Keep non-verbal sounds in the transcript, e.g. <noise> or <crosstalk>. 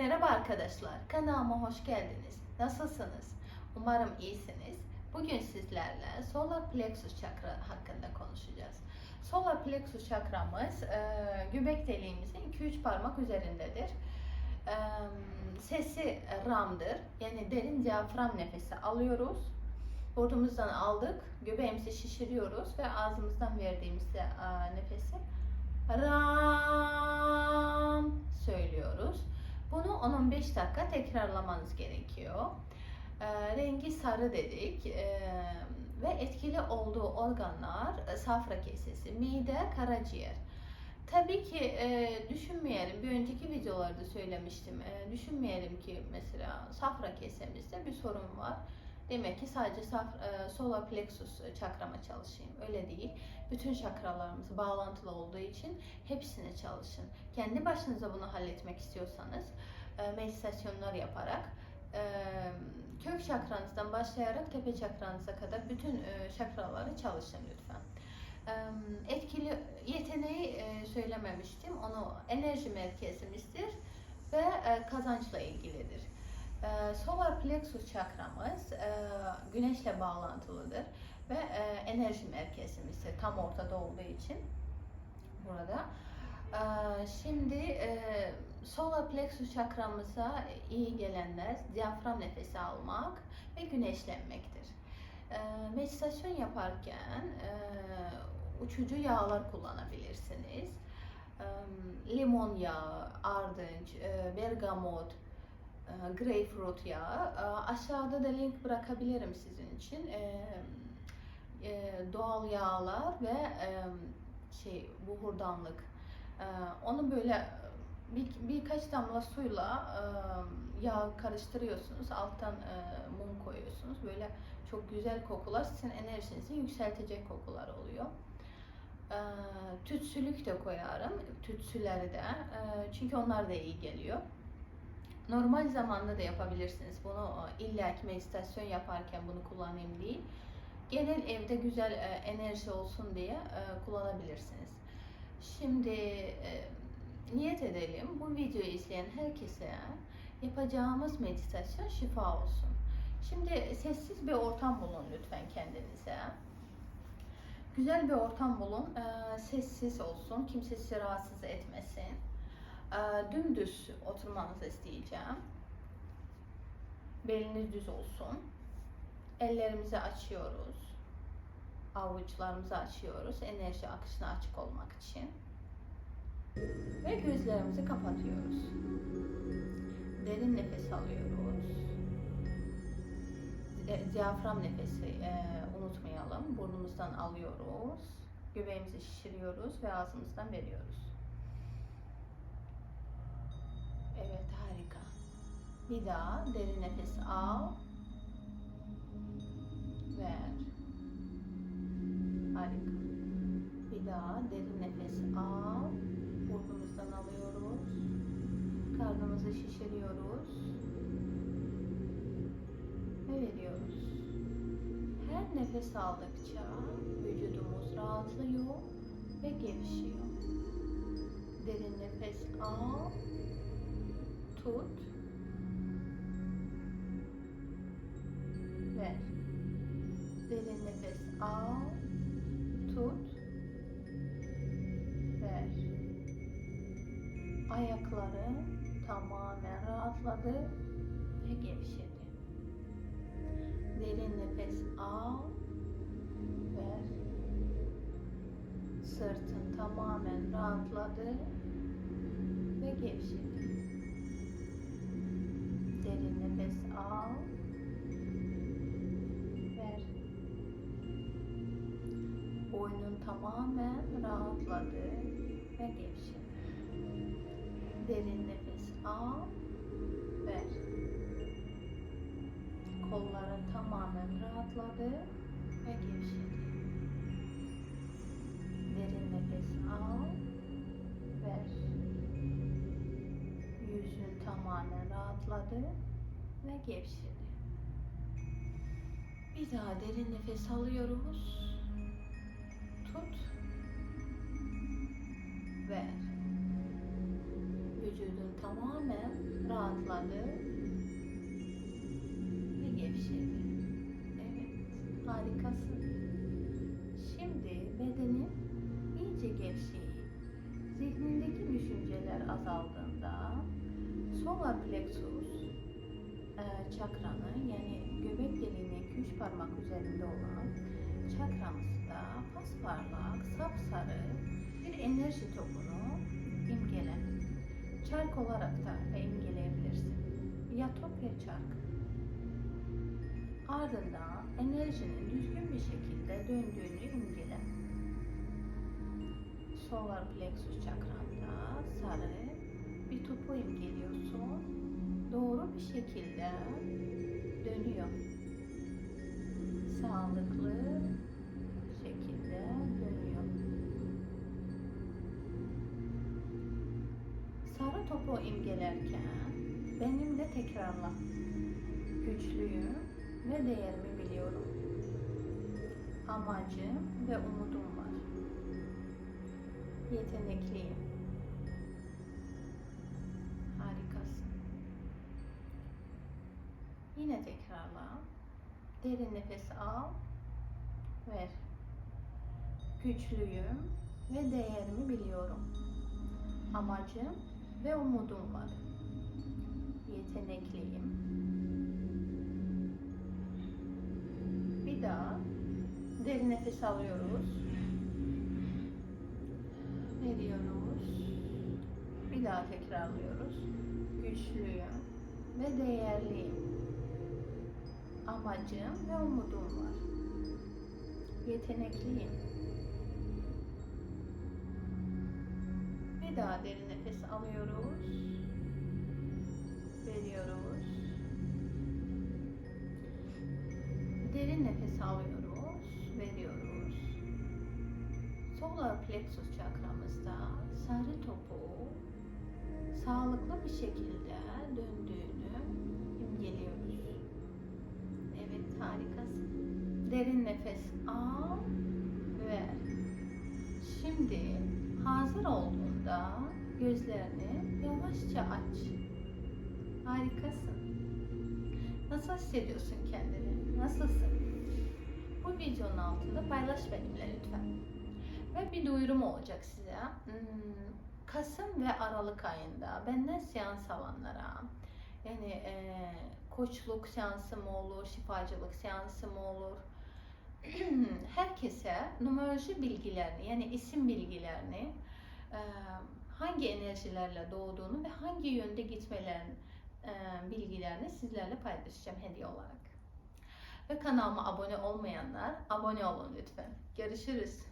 Merhaba arkadaşlar, kanalıma hoş geldiniz. Nasılsınız? Umarım iyisiniz. Bugün sizlerle solar plexus çakra hakkında konuşacağız. Solar plexus çakramız e, göbek deliğimizin 2-3 parmak üzerindedir. E, sesi ramdır. Yani derin diyafram nefesi alıyoruz. Burnumuzdan aldık, göbeğimizi şişiriyoruz ve ağzımızdan verdiğimizde e, nefesi ram söylüyoruz. Bunu 10-15 dakika tekrarlamanız gerekiyor. E, rengi sarı dedik e, ve etkili olduğu organlar e, safra kesesi, mide, karaciğer. Tabii ki e, düşünmeyelim, bir önceki videolarda söylemiştim, e, düşünmeyelim ki mesela safra kesemizde bir sorun var. Demek ki sadece e, solar plexus çakrama çalışayım. Öyle değil. Bütün çakralarımız bağlantılı olduğu için hepsine çalışın. Kendi başınıza bunu halletmek istiyorsanız e, meditasyonlar yaparak e, kök çakranızdan başlayarak tepe çakranıza kadar bütün e, çakraları çalışın lütfen. E, etkili yeteneği e, söylememiştim. Onu enerji merkezimizdir ve e, kazançla ilgilidir. Ee, solar plexus çakramız e, güneşle bağlantılıdır ve e, enerji merkezimizdir tam ortada olduğu için burada. Ee, şimdi e, solar plexus çakramıza iyi gelenler diyafram nefesi almak ve güneşlenmektir. Ee, meditasyon yaparken uçucu yağlar kullanabilirsiniz. Limon yağı, ardınç, bergamot, e, greyfurt yağı. E, aşağıda da link bırakabilirim sizin için. E, doğal yağlar ve şey buhurdanlık. Onu böyle bir, birkaç damla suyla yağ karıştırıyorsunuz. Alttan mum koyuyorsunuz. Böyle çok güzel kokular sizin enerjinizi yükseltecek kokular oluyor. Tütsülük de koyarım. Tütsüleri de. Çünkü onlar da iyi geliyor. Normal zamanda da yapabilirsiniz. Bunu e, illa ki meditasyon yaparken bunu kullanayım değil. Genel evde güzel e, enerji olsun diye e, kullanabilirsiniz. Şimdi niyet edelim. Bu videoyu izleyen herkese yapacağımız meditasyon şifa olsun. Şimdi sessiz bir ortam bulun lütfen kendinize. Güzel bir ortam bulun. Sessiz olsun. Kimse sizi rahatsız etmesin. Ee, dümdüz oturmanızı isteyeceğim. Beliniz düz olsun. Ellerimizi açıyoruz. Avuçlarımızı açıyoruz. Enerji akışına açık olmak için. Ve gözlerimizi kapatıyoruz. Derin nefes alıyoruz. Diyafram nefesi e, unutmayalım. Burnumuzdan alıyoruz. Göbeğimizi şişiriyoruz ve ağzımızdan veriyoruz. Bir daha derin nefes al. Ver. Harika. Bir daha derin nefes al. Burnumuzdan alıyoruz. Karnımızı şişiriyoruz. Ve veriyoruz. Her nefes aldıkça vücudumuz rahatlıyor ve gevşiyor. Derin nefes al tut al, tut, ver. Ayakları tamamen rahatladı ve gevşedi. Derin nefes al, ver. Sırtın tamamen rahatladı ve gevşedi. Derin nefes al. Boynun tamamen rahatladı ve gevşedi. Derin nefes al. Ver. Kolların tamamen rahatladı ve gevşedi. Derin nefes al. Ver yüzün tamamen rahatladı ve gevşedi. Bir daha derin nefes alıyoruz. Tut. Ver. Vücudun tamamen rahat rahatladı ve gevşedi. Evet, harikasın. Şimdi bedenin iyice gevşeyip zihnindeki düşünceler azaldığında solar plexus e, çakranı yani göbek deliğine iki üç parmak üzerinde olan çakramızda pasparlak, sapsarı bir enerji topunu imgele. Çark olarak da imgeleyebilirsin. Ya top ya çark. Ardından enerjinin düzgün bir şekilde döndüğünü imgele. Solar plexus çakranda sarı bir topu imgeliyorsun. Doğru bir şekilde dönüyor. Sağlıklı Sarı topu imgelerken benimle tekrarla. Güçlüyüm ve değerimi biliyorum. Amacım ve umudum var. Yetenekliyim. Harikasın. Yine tekrarla. Derin nefes al. Ver. Güçlüyüm ve değerimi biliyorum. Amacım ve umudum var. Yetenekliyim. Bir daha derin nefes alıyoruz. Veriyoruz. Bir daha tekrarlıyoruz. Güçlüyüm ve değerliyim. Amacım ve umudum var. Yetenekliyim. Bir daha derin nefes alıyoruz. Veriyoruz. Derin nefes alıyoruz, veriyoruz. Solar plexus çakramızda sarı topu sağlıklı bir şekilde döndüğünü imgeliyoruz. Evet, harikasın. Derin nefes al, ver. Şimdi hazır olduğunda gözlerini yavaşça aç. Harikasın. Nasıl hissediyorsun kendini? Nasılsın? Bu videonun altında paylaş benimle lütfen. Ve bir duyurum olacak size. Hmm, Kasım ve Aralık ayında benden seans alanlara yani e, koçluk seansı mı olur, şifacılık seansı mı olur? <clears throat> Herkese numeroloji bilgilerini yani isim bilgilerini hangi enerjilerle doğduğunu ve hangi yönde gitmelerin bilgilerini sizlerle paylaşacağım hediye olarak. Ve kanalıma abone olmayanlar abone olun lütfen. Görüşürüz.